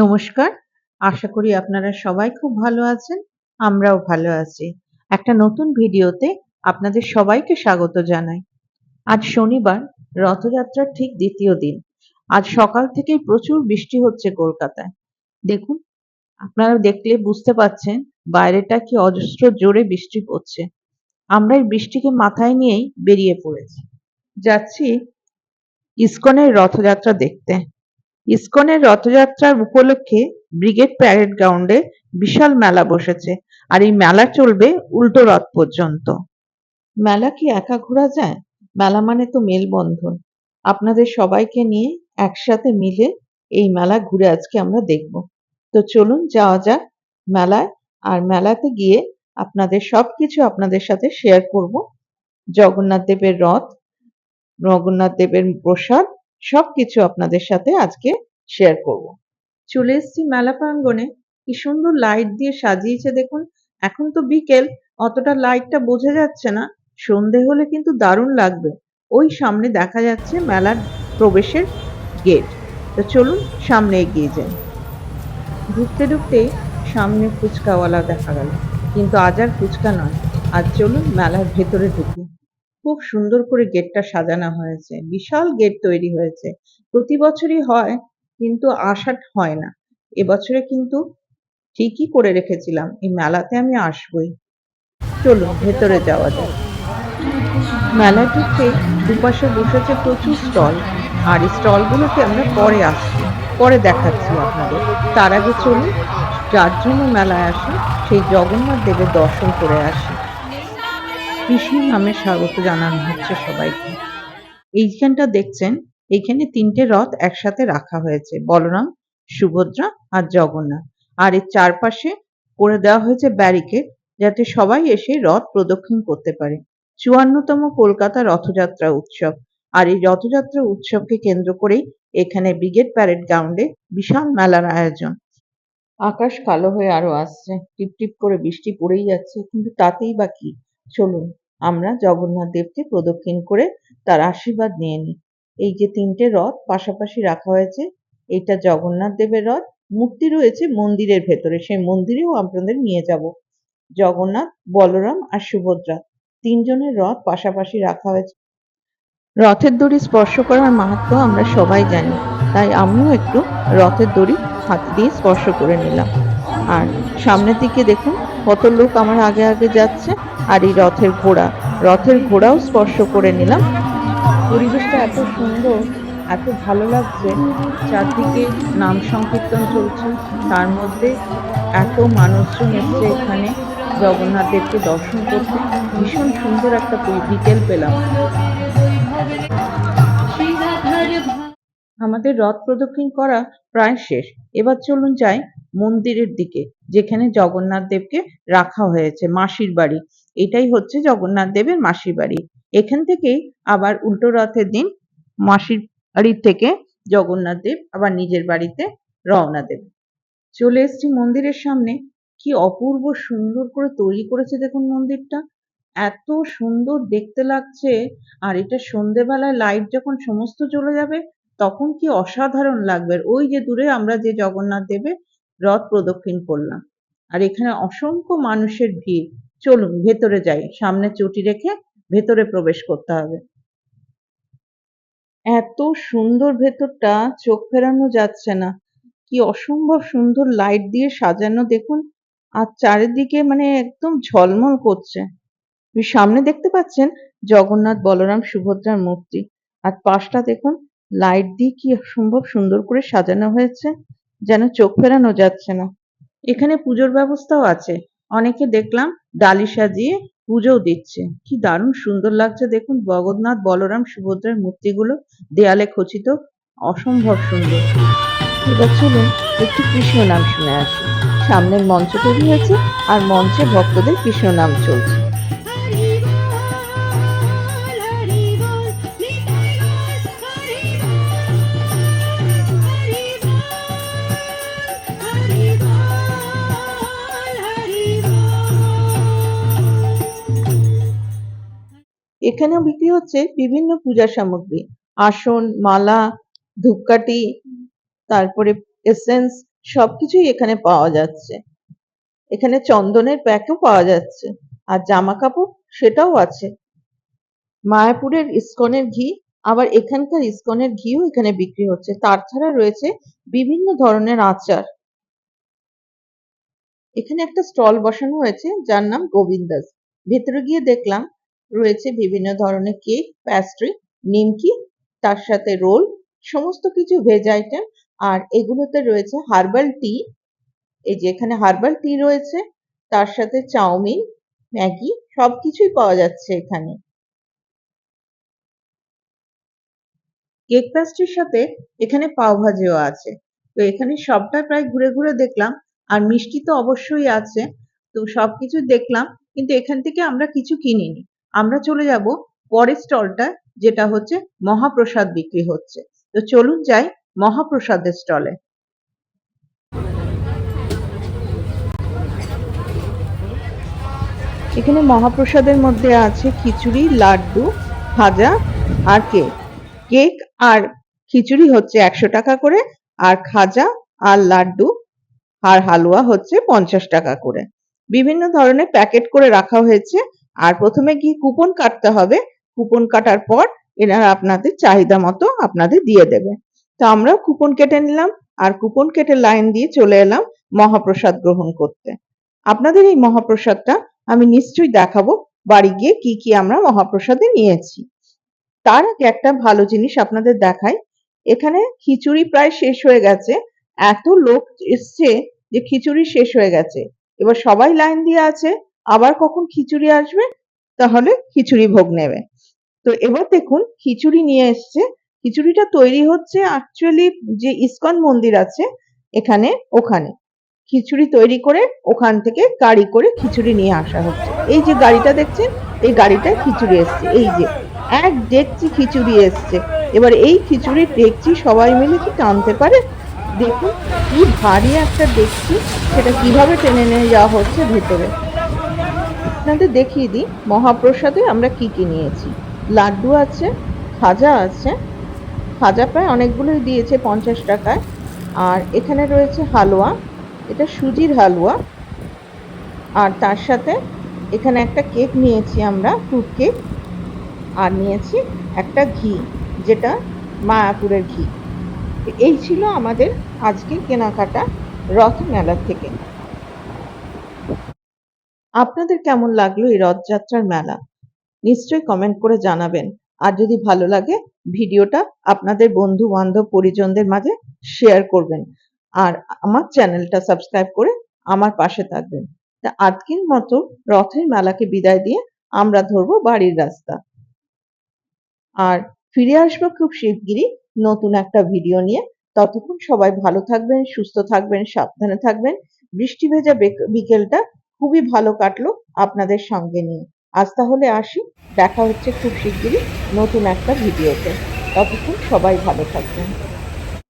নমস্কার। আশা করি আপনারা সবাই খুব ভালো আছেন আমরাও ভালো আছি। একটা নতুন ভিডিওতে আপনাদের সবাইকে স্বাগত জানাই। আজ শনিবার রথযাত্রার ঠিক দ্বিতীয় দিন। আজ সকাল থেকেই প্রচুর বৃষ্টি হচ্ছে কলকাতায়। দেখুন আপনারা দেখলে বুঝতে পাচ্ছেন বাইরেটা কি অজস্র জোরে বৃষ্টি পড়ছে। আমরা এই বৃষ্টিকে মাথায় নিয়েই বেরিয়ে পড়েছি। যাচ্ছি ইস্কনের রথযাত্রা দেখতে। ইসকনের রথযাত্রার উপলক্ষে ব্রিগেড প্যারেড গ্রাউন্ডে বিশাল মেলা বসেছে, আর এই মেলা চলবে উল্টো রথ পর্যন্ত। মেলা কি একা ঘোরা যায়? মেলা মানে তো মেলবন্ধন। আপনাদের সবাইকে নিয়ে একসাথে মিলে এই মেলা ঘুরে আজকে আমরা দেখব। তো চলুন যাওয়া যাক মেলায়, আর মেলাতে গিয়ে আপনাদের সবকিছু আপনাদের সাথে শেয়ার করব। জগন্নাথ দেবের রথ জগন্নাথ দেবের প্রসাদ সবকিছু আপনাদের সাথে আজকে শেয়ার করব। চলে এসেছি মেলা প্রাঙ্গনে কি সুন্দর লাইট দিয়ে সাজিয়েছে দেখুন। এখন তো বিকেল, অতটা লাইটটা বোঝা যাচ্ছে না। সন্ধে হলে কিন্তু দারুণ লাগবে। ওই সামনে দেখা যাচ্ছে মেলার প্রবেশের গেট তো চলুন সামনে এগিয়ে যাই। ঢুকতে ঢুকতে সামনে ফুচকাওয়ালা দেখা গেল। কিন্তু আজ আর ফুচকা নয়। আজ চলুন মেলার ভেতরে ঢুকি। খুব সুন্দর করে গেটটা সাজানো হয়েছে। বিশাল গেট তৈরি হয়েছে। প্রতি বছরই হয়, কিন্তু আশা হয় না। এবছরে কিন্তু ঠিকই করে রেখেছিলাম। এই মেলাতে আমি আসবই। চলুন, ভেতরে যাওয়া যাক। মেলায় ঢুকতে দুপাশে বসেছে প্রচুর স্টল। আর এই স্টলগুলোকে আমরা পরে আসছি পরে দেখাচ্ছি আপনাদের। তার আগে চলুন, যার জন্য মেলায় আসি, সেই জগন্নাথ দেবের দর্শন করে আসি। কৃষ্ণ নামে স্বাগত জানানো হচ্ছে সবাইকে। এইখানটা দেখছেন, এখানে তিনটে রথ একসাথে রাখা হয়েছে, বলরাম, সুভদ্রা আর জগন্নাথ। আর এর চারপাশে করে দেওয়া হয়েছে ব্যারিকেড, যাতে সবাই এসে রথ প্রদক্ষিণ করতে পারে। চুয়ান্নতম কলকাতা রথযাত্রা উৎসব। আর এই রথযাত্রা উৎসবকে কেন্দ্র করেই এখানে ব্রিগেড প্যারেড গ্রাউন্ডে বিশাল মেলার আয়োজন। আকাশ কালো হয়ে আরও আসছে টিপ টিপ করে বৃষ্টি পড়েই যাচ্ছে, কিন্তু তাতেই বা কি? চলুন, আমরা জগন্নাথ দেবকে প্রদক্ষিণ করে তার আশীর্বাদ নিয়ে নিই। এই যে তিনটে রথ পাশাপাশি রাখা হয়েছে, এটা জগন্নাথ দেবের রথ, মূর্তি রয়েছে মন্দিরের ভেতরে, সেই মন্দিরেও আপনাদের নিয়ে যাব। জগন্নাথ, বলরাম আর সুভদ্রা, তিনজনের রথ পাশাপাশি রাখা হয়েছে। রথের দড়ি স্পর্শ করার মাহাত্ম আমরা সবাই জানি, তাই আমিও একটু রথের দড়ি হাত দিয়ে স্পর্শ করে নিলাম। আর সামনের দিকে দেখুন কত লোক আমার আগে আগে যাচ্ছে আর এই রথের ঘোড়া। রথের ঘোড়াও স্পর্শ করে নিলাম। পরিবেশটা এত সুন্দর, এত ভালো লাগছে। চারদিকে নাম সংকীর্তন চলছে। তার মধ্যে এত মানুষজন এসছে এখানে। জগন্নাথ দেবকে দর্শন করতে। ভীষণ সুন্দর একটা বিকেল পেলাম। আমাদের রথ প্রদক্ষিণ করা প্রায় শেষ। এবার চলুন যাই মন্দিরের দিকে, যেখানে জগন্নাথ দেবকে রাখা হয়েছে, মাসির বাড়ি। এটাই হচ্ছে জগন্নাথ দেবের মাসির বাড়ি। এখান থেকেই আবার উল্টো রথের দিন মাসির বাড়ির থেকে জগন্নাথ দেব আবার নিজের বাড়িতে রওনা দেবে চলে এসছি মন্দিরের সামনে। কি অপূর্ব সুন্দর করে তৈরি করেছে দেখুন মন্দিরটা। এত সুন্দর দেখতে লাগছে। আর এটা সন্ধেবেলায় লাইট যখন সমস্ত চলে যাবে, তখন কি অসাধারণ লাগবে। ওই যে দূরে আমরা যে জগন্নাথ দেবের রথ প্রদক্ষিণ করলাম। আর এখানে অসংখ্য মানুষের ভিড়। চলুন, ভেতরে যাই। সামনে চটি রেখে ভেতরে প্রবেশ করতে হবে। এত সুন্দর ভেতরটা, চোখ ফেরানো যাচ্ছে না। কি অসম্ভব সুন্দর লাইট দিয়ে সাজানো। দেখুন, আর চারিদিকে মানে একদম ঝলমল করছে। সামনে দেখতে পাচ্ছেন? জগন্নাথ বলরাম সুভদ্রার মূর্তি। আর পাশটা দেখুন, লাইট দিয়ে কি অসম্ভব সুন্দর করে সাজানো হয়েছে। যেন চোখ ফেরানো যাচ্ছে না। এখানে পুজোর ব্যবস্থাও আছে। অনেকে দেখলাম ডালি সাজিয়ে পুজোও দিচ্ছে। কি দারুণ সুন্দর লাগছে দেখুন। জগন্নাথ বলরাম, সুভদ্রার মূর্তিগুলো দেয়ালে খচিত। অসম্ভব সুন্দর। এবার চলুন একটু কৃষ্ণ নাম শুনে আসি। সামনের মঞ্চ তৈরি হয়েছে আর মঞ্চে ভক্তদের কৃষ্ণ নাম চলছে। এখানেও বিক্রি হচ্ছে বিভিন্ন পূজা সামগ্রী। আসন, মালা, ধূপকাঠি, তারপরে এসেন্স সবকিছুই এখানে পাওয়া যাচ্ছে। এখানে চন্দনের প্যাকও পাওয়া যাচ্ছে আর জামা কাপড় সেটাও আছে। মায়াপুরের ইস্কনের ঘি, আবার এখানকার ইস্কনের ঘিও এখানে বিক্রি হচ্ছে। তার ছাড়া রয়েছে বিভিন্ন ধরনের আচার। এখানে একটা স্টল বসানো হয়েছে যার নাম গোবিন্দাস। ভেতরে গিয়ে দেখলাম রয়েছে বিভিন্ন ধরনের কেক প্যাস্ট্রি নিমকি, তার সাথে রোল, সমস্ত কিছু ভেজ আইটেম আর এগুলোতে রয়েছে হার্বাল টি এই যে এখানে হার্বাল টি রয়েছে, তার সাথে চাউমিন, ম্যাগি, সবকিছুই পাওয়া যাচ্ছে এখানে। কেক প্যাস্ট্রির সাথে এখানে পাও ভাজিও আছে। তো এখানে সবটা প্রায় ঘুরে ঘুরে দেখলাম, আর মিষ্টি তো অবশ্যই আছে। তো সবকিছু দেখলাম, কিন্তু এখান থেকে আমরা কিছু কিনিনি। আমরা চলে যাব পরের স্টলটা, যেটা হচ্ছে মহাপ্রসাদ বিক্রি হচ্ছে। তো চলুন যাই মহাপ্রসাদের স্টলে। এখানে মহাপ্রসাদের মধ্যে আছে খিচুড়ি, লাড্ডু খাজা আর কেক। কেক আর খিচুড়ি হচ্ছে একশো টাকা করে, আর খাজা আর লাড্ডু আর হালুয়া হচ্ছে পঞ্চাশ টাকা করে। বিভিন্ন ধরনের প্যাকেট করে রাখা হয়েছে। আর প্রথমে গিয়ে কুপন কাটতে হবে? কুপন কাটার পর এনারা আপনাদের চাহিদা মতো আপনাদের দিয়ে দেবে। তো আমরা কুপন কেটে নিলাম আর কুপন কেটে লাইন দিয়ে চলে এলাম মহাপ্রসাদ গ্রহণ করতে। আপনাদের এই মহাপ্রসাদটা আমি নিশ্চয়ই দেখাবো বাড়ি গিয়ে কি কি আমরা মহাপ্রসাদে নিয়েছি। তার আগে একটা ভালো জিনিস আপনাদের দেখাই। এখানে খিচুড়ি প্রায় শেষ হয়ে গেছে। এত লোক এসছে যে খিচুড়ি শেষ হয়ে গেছে। এবার সবাই লাইন দিয়ে আছে। আবার কখন খিচুড়ি আসবে? তাহলে খিচুড়ি ভোগ নেবে। তো এবার দেখুন, খিচুড়ি নিয়ে এসছে। খিচুড়িটা তৈরি হচ্ছে অ্যাকচুয়ালি যে ইস্কন মন্দির আছে, এখানে, ওখানে। খিচুড়ি তৈরি করে ওখান থেকে গাড়ি করে খিচুড়ি নিয়ে আসা হচ্ছে। এই যে গাড়িটা দেখছেন, এই গাড়িটায় খিচুড়ি এসছে। এই যে, এক ডেকচি খিচুড়ি এসছে। এবার এই খিচুড়ি ডেকচি সবাই মিলে কি টানতে পারে? দেখুন, কি ভারী একটা ডেকচি সেটা কীভাবে টেনে নিয়ে যাওয়া হচ্ছে ভেতরে। আপনাদের দেখিয়ে দিই, মহাপ্রসাদে আমরা কি কি নিয়েছি। লাড্ডু আছে, খাজা আছে, খাজা প্রায় অনেকগুলোই দিয়েছে পঞ্চাশ টাকায়। আর এখানে রয়েছে হালুয়া, এটা সুজির হালুয়া। আর তার সাথে এখানে একটা কেক নিয়েছি আমরা, ফ্রুট কেক। আর নিয়েছি একটা ঘি, যেটা মায়াপুরের ঘি। এই ছিল আমাদের আজকে কেনাকাটা রথ মেলা থেকে। আপনাদের কেমন লাগল এই রথযাত্রার মেলা? নিশ্চয়ই কমেন্ট করে জানাবেন। আর যদি ভালো লাগে, ভিডিওটা আপনাদের বন্ধু বান্ধব পরিজনদের মাঝে শেয়ার করবেন। আর আমার চ্যানেলটা সাবস্ক্রাইব করে আমার পাশে থাকবেন। তা আজকের মতো রথের মেলাকে বিদায় দিয়ে আমরা ধরবো বাড়ির রাস্তা। আর ফিরে আসব খুব শিগগিরই নতুন একটা ভিডিও নিয়ে। ততক্ষণ সবাই ভালো থাকবেন, সুস্থ থাকবেন, সাবধানে থাকবেন। বৃষ্টি ভেজা বিকেলটা খুবই ভালো কাটলো আপনাদের সঙ্গে নিয়ে। আজ তাহলে আসি, দেখা হচ্ছে খুব শিগগিরই নতুন একটা ভিডিওতে। ততক্ষণ সবাই ভালো থাকবেন।